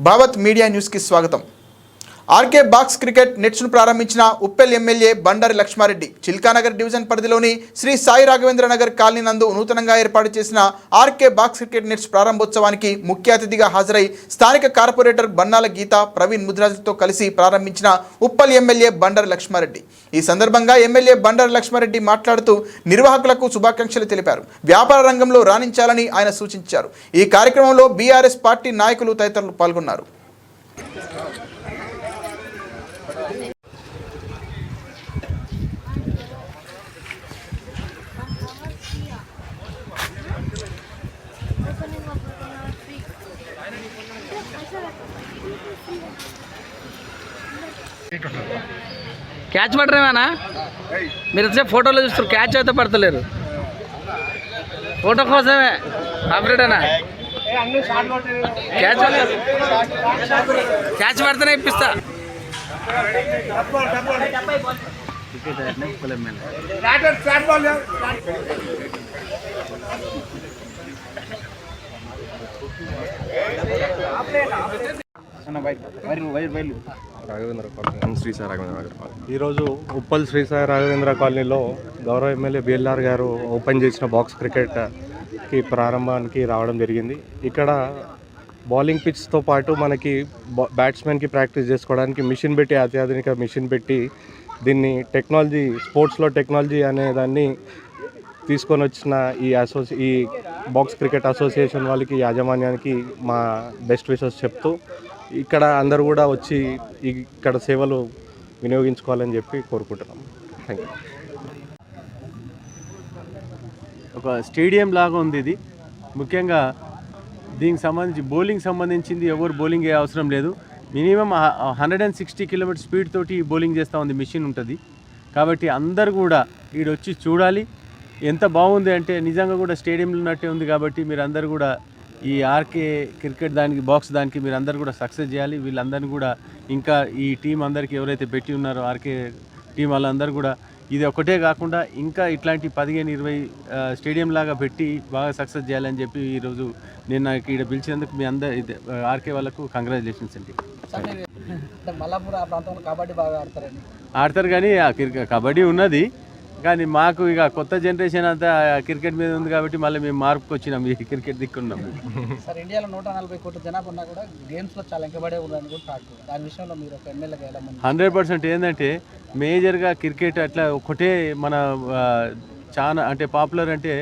Bhavat media న్యూస్కి స్వాగతం RK box cricket నెట్స్ను ప్రారంభించిన ఉప్పెల్ ఎమ్మెల్యే బండారి లక్ష్మారెడ్డి చిల్కానగర్ డివిజన్ పరిధిలోని శ్రీ సాయి రాఘవేంద్ర నగర్ కాలనీ నందు నూతనంగా ఏర్పాటు చేసిన ఆర్కే బాక్స్ క్రికెట్ నెట్స్ ప్రారంభోత్సవానికి ముఖ్య అతిథిగా హాజరై స్థానిక కార్పొరేటర్ బన్నాల గీత ప్రవీణ్ ముద్రాజులతో కలిసి ప్రారంభించిన ఉప్పల్ ఎమ్మెల్యే బండారి లక్ష్మారెడ్డి. ఈ సందర్భంగా ఎమ్మెల్యే బండారి లక్ష్మారెడ్డి మాట్లాడుతూ నిర్వాహకులకు శుభాకాంక్షలు తెలిపారు. వ్యాపార రంగంలో రాణించాలని ఆయన సూచించారు. ఈ కార్యక్రమంలో బీఆర్ఎస్ పార్టీ నాయకులు తదితరులు పాల్గొన్నారు. క్యాచ్ పడరేమేనా మీరు వచ్చే ఫోటోలో చూస్తారు క్యాచ్ అయితే పడతలేరు. ఫోటో కోసమే ఆపరేటనా క్యాచ్ క్యాచ్ పడితేనే ఇప్పిస్తా. రాఘవేంద్ర కాలనీ. ఎన్ శ్రీ సాయి రాఘవేంద్ర నగర్ కాలనీ? ఈరోజు ఉప్పల్ శ్రీ సాయి రాఘవేంద్ర కాలనీలో గౌరవ ఎమ్మెల్యే బిఎల్ఆర్ గారు ఓపెన్ చేసిన బాక్స్ క్రికెట్కి ప్రారంభానికి రావడం జరిగింది. ఇక్కడ బౌలింగ్ పిచ్తో పాటు మనకి బా- బ్యాట్స్మెన్కి ప్రాక్టీస్ చేసుకోవడానికి మిషన్ పెట్టి అత్యాధునిక మిషన్ పెట్టి దీన్ని టెక్నాలజీ స్పోర్ట్స్లో టెక్నాలజీ అనే దాన్ని తీసుకొని వచ్చిన ఈ అసోసి ఈ బాక్స్ క్రికెట్ అసోసియేషన్ వాళ్ళకి యాజమాన్యానికి మా బెస్ట్ విషెస్ చెప్తూ ఇక్కడ అందరూ కూడా వచ్చి ఇక్కడ సేవలు వినియోగించుకోవాలని చెప్పి కోరుకుంటున్నాం. థ్యాంక్ యూ ఒక స్టేడియం లాగా ఉంది ఇది. ముఖ్యంగా దీనికి సంబంధించి బౌలింగ్ సంబంధించింది ఎవరు బౌలింగ్ ఏ అవసరం లేదు. Minimum hundred and sixty kilometer speed తోటి బౌలింగ్ చేస్తూ ఉంది మిషన్ ఉంటుంది. కాబట్టి అందరు కూడా ఈడ వచ్చి చూడాలి. ఎంత బాగుంది అంటే నిజంగా కూడా స్టేడియంలో ఉన్నట్టే ఉంది కాబట్టి మీరు అందరు కూడా ఈ ఆర్కే క్రికెట్ దానికి బాక్స్ దానికి మీరు అందరు కూడా సక్సెస్ చేయాలి. వీళ్ళందరినీ కూడా ఇంకా ఈ టీం అందరికీ ఎవరైతే పెట్టి ఉన్నారో ఆర్కే టీం వాళ్ళందరూ కూడా ఇది ఒకటే కాకుండా ఇంకా ఇట్లాంటి పదిహేను ఇరవై స్టేడియం లాగా పెట్టి బాగా సక్సెస్ చేయాలని చెప్పి ఈరోజు నేను నాకు ఇక్కడ పిలిచినందుకు మీ అందరు ఆర్కే వాళ్ళకు కంగ్రాచులేషన్స్ అండి. అంటే మల్లాపూర్ ఆ ప్రాంతంలో కబడ్డీ బాగా ఆడతారండి. ఆడతారు కానీ ఆ క్రికెట్ కబడ్డీ ఉన్నది. కానీ మాకు ఇక కొత్త జనరేషన్ అంతా క్రికెట్ మీద ఉంది కాబట్టి మళ్ళీ మేము మార్పుకి వచ్చినాం ఈ క్రికెట్ దిక్కున్నాం. సార్ ఇండియాలో నూట నలభై కోట్ల జనాభా ఉన్నా కూడా గేమ్స్లో చాలా వెంకబడే ఉందని కూడా టాక్ దాని విషయంలో మీరు ఒక ఎమ్మెల్యేగా ఎలా హండ్రెడ్ పర్సెంట్ ఏంటంటే మేజర్గా క్రికెట్ అట్లా ఒకటే మన చాలా అంటే పాపులర్ అంటే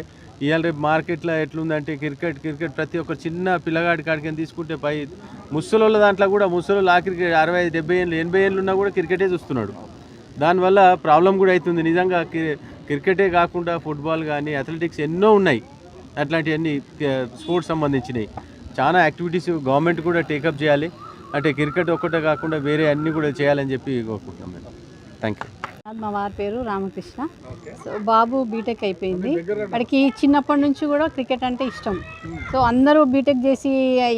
ఇవాళ రేపు మార్కెట్లో ఎట్లుందంటే క్రికెట్ క్రికెట్ ప్రతి ఒక్క చిన్న పిల్లగాడి కాడికి తీసుకుంటే పై ముసలోళ్ళ దాంట్లో కూడా ముసలోళ్ళు ఆ క్రికెట్ అరవై ఐదు డెబ్బై ఏళ్ళు ఎనభై ఏళ్ళు ఉన్నా కూడా క్రికెటే చూస్తున్నాడు. దానివల్ల ప్రాబ్లం కూడా అవుతుంది. నిజంగా క్రికెటే కాకుండా ఫుట్బాల్ కానీ అథ్లెటిక్స్ ఎన్నో ఉన్నాయి. అట్లాంటివన్నీ స్పోర్ట్స్ సంబంధించినవి చాలా యాక్టివిటీస్ గవర్నమెంట్ కూడా టేకప్ చేయాలి. అంటే క్రికెట్ ఒక్కటే కాకుండా వేరే అన్నీ కూడా చేయాలని చెప్పి కోరుకుంటున్నాం మేడం. థ్యాంక్ యూ మా వారి పేరు రామకృష్ణ. సో బాబు బీటెక్ అయిపోయింది. వాడికి చిన్నప్పటి నుంచి కూడా క్రికెట్ అంటే ఇష్టం. సో అందరూ బీటెక్ చేసి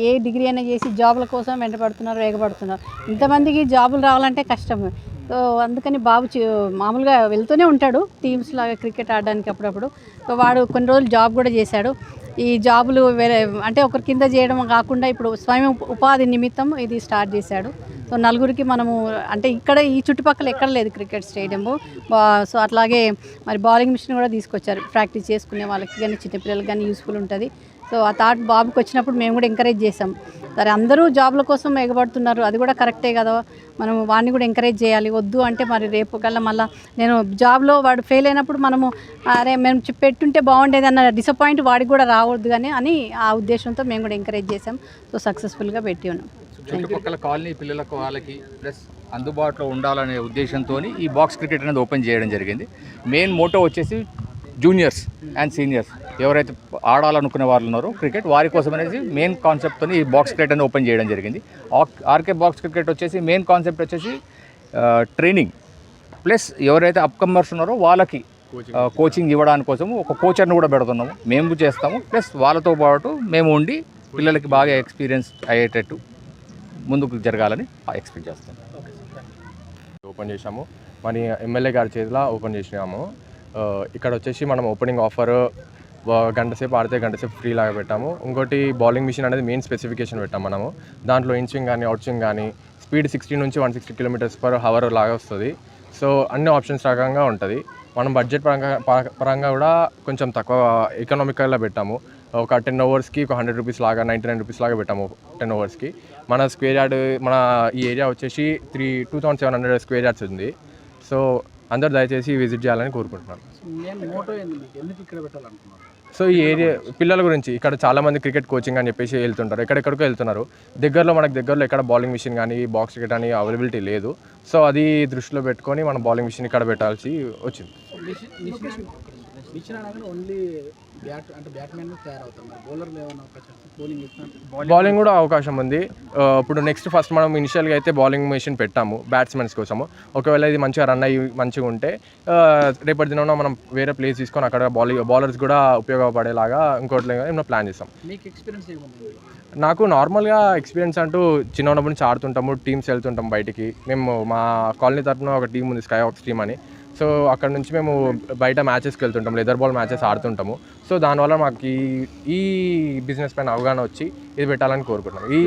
ఏ డిగ్రీ అయినా చేసి జాబుల కోసం వెంటపడుతున్నారు వేగపడుతున్నారు ఇంతమందికి జాబులు రావాలంటే కష్టం. సో అందుకని బాబు మామూలుగా వెళ్తూనే ఉంటాడు టీమ్స్ లాగా క్రికెట్ ఆడడానికి అప్పుడప్పుడు. సో వాడు కొన్ని రోజులు జాబ్ కూడా చేశాడు. ఈ జాబులు వేరే అంటే ఒకరి కింద చేయడం కాకుండా ఇప్పుడు స్వయం ఉపాధి నిమిత్తం ఇది స్టార్ట్ చేశాడు. సో నలుగురికి మనము అంటే ఇక్కడ ఈ చుట్టుపక్కల ఎక్కడ లేదు క్రికెట్ స్టేడియం సో అట్లాగే మరి బౌలింగ్ మిషన్ కూడా తీసుకొచ్చారు. ప్రాక్టీస్ చేసుకునే వాళ్ళకి కానీ చిన్నపిల్లలకి కానీ యూస్ఫుల్ ఉంటుంది. సో ఆ థాట్ బాబుకి వచ్చినప్పుడు మేము కూడా ఎంకరేజ్ చేసాం సరే అందరూ జాబ్ల కోసం ఎగబడుతున్నారు. అది కూడా కరెక్టే కదా. మనం వాడిని కూడా ఎంకరేజ్ చేయాలి. వద్దు అంటే మరి రేపు కల్లా మళ్ళీ నేను జాబ్లో వాడు ఫెయిల్ అయినప్పుడు మనము అరే మేము పెట్టుంటే బాగుండేది అన్న డిసప్పాయింట్ వాడికి కూడా రావద్దు కానీ అని ఆ ఉద్దేశంతో మేము కూడా ఎంకరేజ్ చేసాం సో సక్సెస్ఫుల్గా పెట్టి ఉన్నాం. చుట్టుపక్కల కాలనీ పిల్లలకు వాళ్ళకి ప్లస్ అందుబాటులో ఉండాలనే ఉద్దేశంతో ఈ బాక్స్ క్రికెట్ అనేది ఓపెన్ చేయడం జరిగింది. మెయిన్ మోటో వచ్చేసి జూనియర్స్ అండ్ సీనియర్స్ ఎవరైతే ఆడాలనుకునే వాళ్ళు ఉన్నారో క్రికెట్ వారి కోసం అనేది మెయిన్ కాన్సెప్ట్తో ఈ బాక్స్ క్రికెట్ అనేది ఓపెన్ చేయడం జరిగింది. ఆర్కే బాక్స్ క్రికెట్ వచ్చేసి మెయిన్ కాన్సెప్ట్ వచ్చేసి ట్రైనింగ్ ప్లస్ ఎవరైతే అప్కమర్స్ ఉన్నారో వాళ్ళకి కోచింగ్ ఇవ్వడానికి కోసము ఒక కోచర్ని కూడా పెడుతున్నాము. మేము చేస్తాము. ప్లస్ వాళ్ళతో పాటు మేము ఉండి పిల్లలకి బాగా ఎక్స్పీరియన్స్ అయ్యేటట్టు ముందుకు జరగాలని ఎక్స్పెక్ట్ చేస్తాం ఓపెన్ చేశాము. మన ఎమ్మెల్యే గారి చేతిలో ఓపెన్ చేసినాము. ఇక్కడ వచ్చేసి మనం ఓపెనింగ్ ఆఫర్ గంట సేపు ఆడితే గంట సేపు ఫ్రీ లాగా పెట్టాము. ఇంకోటి బౌలింగ్ మిషన్ అనేది మెయిన్ స్పెసిఫికేషన్ పెట్టాము మనము. దాంట్లో ఇన్ స్వింగ్ కానీ అవుట్ స్వింగ్ కానీ స్పీడ్ సిక్స్టీ నుంచి one sixty kilometers per hour లాగా వస్తుంది. సో అన్ని ఆప్షన్స్ రకంగా ఉంటుంది. మనం బడ్జెట్ పరంగా పరంగా కూడా కొంచెం తక్కువ ఎకనామికల్గా పెట్టాము. ఒక టెన్ అవర్స్కి ఒక హండ్రెడ్ రూపీస్ లాగా నైంటీ నైన్ రూపీస్ లాగా పెట్టాము టెన్ అవర్స్కి మన స్క్వేర్ యార్డ్ మన ఈ ఏరియా వచ్చేసి three two thousand seven hundred square yards ఉంది. సో అందరు దయచేసి విజిట్ చేయాలని కోరుకుంటున్నాను. సో ఈ ఏరియా పిల్లల గురించి ఇక్కడ చాలా మంది క్రికెట్ కోచింగ్ అని చెప్పేసి వెళ్తుంటారు. ఎక్కడెక్కడికో వెళ్తున్నారు. దగ్గరలో మనకు దగ్గరలో ఎక్కడ బౌలింగ్ మిషన్ కానీ బాక్స్ క్రికెట్ అని అవైలబిలిటీ లేదు. సో అది దృష్టిలో పెట్టుకొని మనం బౌలింగ్ మిషన్ ఇక్కడ పెట్టాల్సి వచ్చింది. బ్యాట్ అంటే బ్యాట్మెన్ బౌలర్లు ఏమైనా అవకాశం బౌలింగ్ కూడా అవకాశం ఉంది. ఇప్పుడు నెక్స్ట్ ఫస్ట్ మనం ఇనిషియల్గా అయితే బౌలింగ్ మెషిన్ పెట్టాము బ్యాట్స్మెన్స్ కోసము. ఒకవేళ ఇది మంచిగా రన్ అయ్యి మంచిగా ఉంటే రేపటి దినంలో మనం వేరే ప్లేస్ తీసుకొని అక్కడ బౌలింగ్ బౌలర్స్ కూడా ఉపయోగపడేలాగా ఇంకోటి ఏమైనా ప్లాన్ చేస్తాం. మీకు ఎక్స్పీరియన్స్ ఏముంది? నాకు నార్మల్గా ఎక్స్పీరియన్స్ అంటూ చిన్న ఉన్నప్పటి నుంచి ఆడుతుంటాము టీమ్స్ వెళ్తుంటాం బయటికి. మేము మా కాలనీ తరఫున ఒక టీం ఉంది స్కై ఆక్స్ టీమ్ అని. సో అక్కడ నుంచి మేము బయట మ్యాచెస్కి వెళ్తుంటాం లెదర్ బాల్ మ్యాచెస్ ఆడుతుంటాము. సో దానివల్ల మాకు ఈ ఈ బిజినెస్ పైన అవగాహన వచ్చి ఇది పెట్టాలని కోరుకుంటున్నాం. ఈ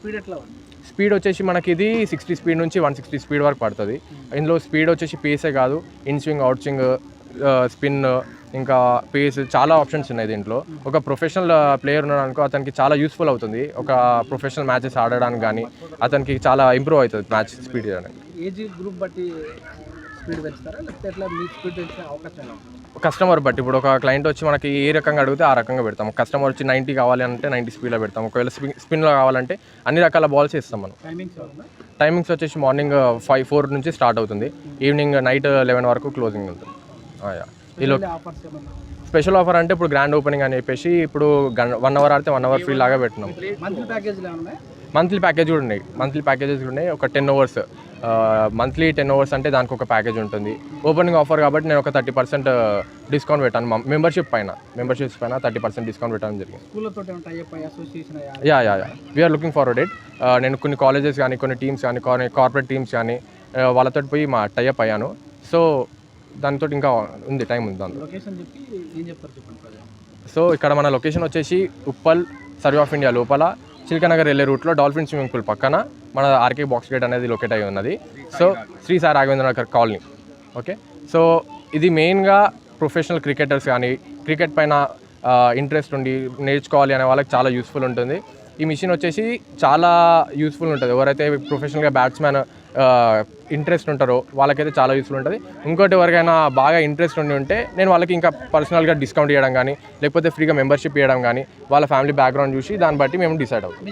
స్పీడ్ ఎట్లా ఉంది? స్పీడ్ వచ్చేసి మనకి ఇది సిక్స్టీ స్పీడ్ నుంచి వన్ సిక్స్టీ స్పీడ్ వరకు పడుతుంది. ఇందులో స్పీడ్ వచ్చేసి పేసే కాదు in swing out swing spin ఇంకా పేస్ చాలా ఆప్షన్స్ ఉన్నాయి దీంట్లో. ఒక ప్రొఫెషనల్ ప్లేయర్ ఉన్నాడు అనుకో అతనికి చాలా యూస్ఫుల్ అవుతుంది. ఒక ప్రొఫెషనల్ మ్యాచెస్ ఆడడానికి కానీ అతనికి చాలా ఇంప్రూవ్ అవుతుంది మ్యాచ్ స్పీడ్ చేయడానికి ఏజ్ గ్రూప్ బట్టి స్పీడ్ పెంచుతారా? లేకపోతే ఎట్లా మీ స్పీడ్ పెంచే అవకాశం? కస్టమర్ బట్టి ఇప్పుడు ఒక క్లయింట్ వచ్చి మనకి ఏ రకంగా అడిగితే ఆ రకంగా పెడతాం. కస్టమర్ వచ్చి నైంటీ కావాలి అంటే నైంటీ స్పీడ్లో పెడతాం. ఒకవేళ స్పిన్ స్పిన్లో కావాలంటే అన్ని రకాల బాల్స్ ఇస్తాం మనం. టైమింగ్స్ వచ్చేసి మార్నింగ్ ఫైవ్ ఫోర్ నుంచి స్టార్ట్ అవుతుంది. ఈవినింగ్ నైట్ లెవెన్ వరకు క్లోజింగ్ ఉంటుంది. ఈలో స్పెషల్ ఆఫర్ అంటే ఇప్పుడు గ్రాండ్ ఓపెనింగ్ అని చెప్పేసి ఇప్పుడు వన్ అవర్ ఆడితే వన్ అవర్ ఫ్రీ లాగా పెట్టినాం. మంత్లీ ప్యాకేజ్ కూడా ఉన్నాయి. మంత్లీ ప్యాకేజెస్ కూడా ఉన్నాయి. ఒక ten hours monthly ten hours అంటే దానికి ఒక ప్యాకేజ్ ఉంటుంది. ఓపెనింగ్ ఆఫర్ కాబట్టి నేను ఒక థర్టీ పర్సెంట్ డిస్కౌంట్ పెట్టాను. మెంబర్షిప్ పైన మెంబర్షిప్స్ పైన థర్టీ పర్సెంట్ డిస్కౌంట్ పెట్టడం జరిగింది. Yeah yeah yeah. We're looking forward it నేను కొన్ని కాలేజెస్ కానీ కొన్ని టీమ్స్ కానీ కొన్ని కార్పొరేట్ టీమ్స్ కానీ వాళ్ళతో పోయి మా టైఅప్ అయ్యాను. సో దానితో ఇంకా ఉంది టైం ఉంది దాంతో సో ఇక్కడ మన లొకేషన్ వచ్చేసి ఉప్పల్ సర్వే ఆఫ్ ఇండియా లోపల చిల్కనగర్ వెళ్ళే రూట్లో డాల్ఫిన్ స్విమ్మింగ్ పూల్ పక్కన. మన ఆర్కే బాక్స్ గేట్ అనేది లొకేట్ అయి ఉన్నది. So Shri Sai Raghavendra Nagar colony. Okay? So ఇది మెయిన్గా ప్రొఫెషనల్ క్రికెటర్స్ కానీ క్రికెట్ పైన ఇంట్రెస్ట్ ఉండి నేర్చుకోవాలి అనే వాళ్ళకి చాలా యూస్ఫుల్ ఉంటుంది. ఈ మిషన్ వచ్చేసి చాలా యూస్ఫుల్ ఉంటుంది. ఎవరైతే ప్రొఫెషనల్గా బ్యాట్స్మెన్ ఇంట్రెస్ట్ ఉంటారో వాళ్ళకైతే చాలా యూస్ఫుల్ ఉంటుంది. ఇంకోటి ఎవరికైనా బాగా ఇంట్రెస్ట్ ఉండి ఉంటే నేను వాళ్ళకి ఇంకా పర్సనల్గా డిస్కౌంట్ ఇవ్వడం కానీ లేకపోతే ఫ్రీగా మెంబర్షిప్ ఇవ్వడం కానీ వాళ్ళ ఫ్యామిలీ బ్యాక్గ్రౌండ్ చూసి దాన్ని బట్టి మేము డిసైడ్ అవుతాం.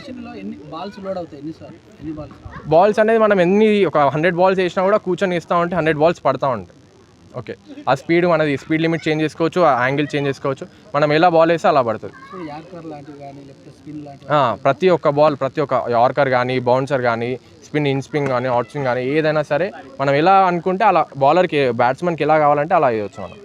బాల్స్ అనేది మనం ఎన్ని ఒక హండ్రెడ్ బాల్స్ వేసినా కూడా కూర్చొని ఇస్తూ ఉంటే హండ్రెడ్ బాల్స్ పడతా ఉంటాయి. ఓకే. ఆ స్పీడ్ మనది స్పీడ్ లిమిట్ చేంజ్ చేసుకోవచ్చు ఆ యాంగిల్ చేంజ్ చేసుకోవచ్చు. మనం ఎలా బాల్ వేస్తే అలా పడుతుంది. స్పిన్ ప్రతి ఒక్క బాల్ ప్రతి ఒక్క యార్కర్ కానీ బౌన్సర్ కానీ స్పిన్ ఇన్ స్పిన్ కానీ అవుట్ స్వింగ్ కానీ ఏదైనా సరే మనం ఎలా అనుకుంటే అలా బౌలర్కి బ్యాట్స్మెన్కి ఎలా కావాలంటే అలా వేయవచ్చు మనం.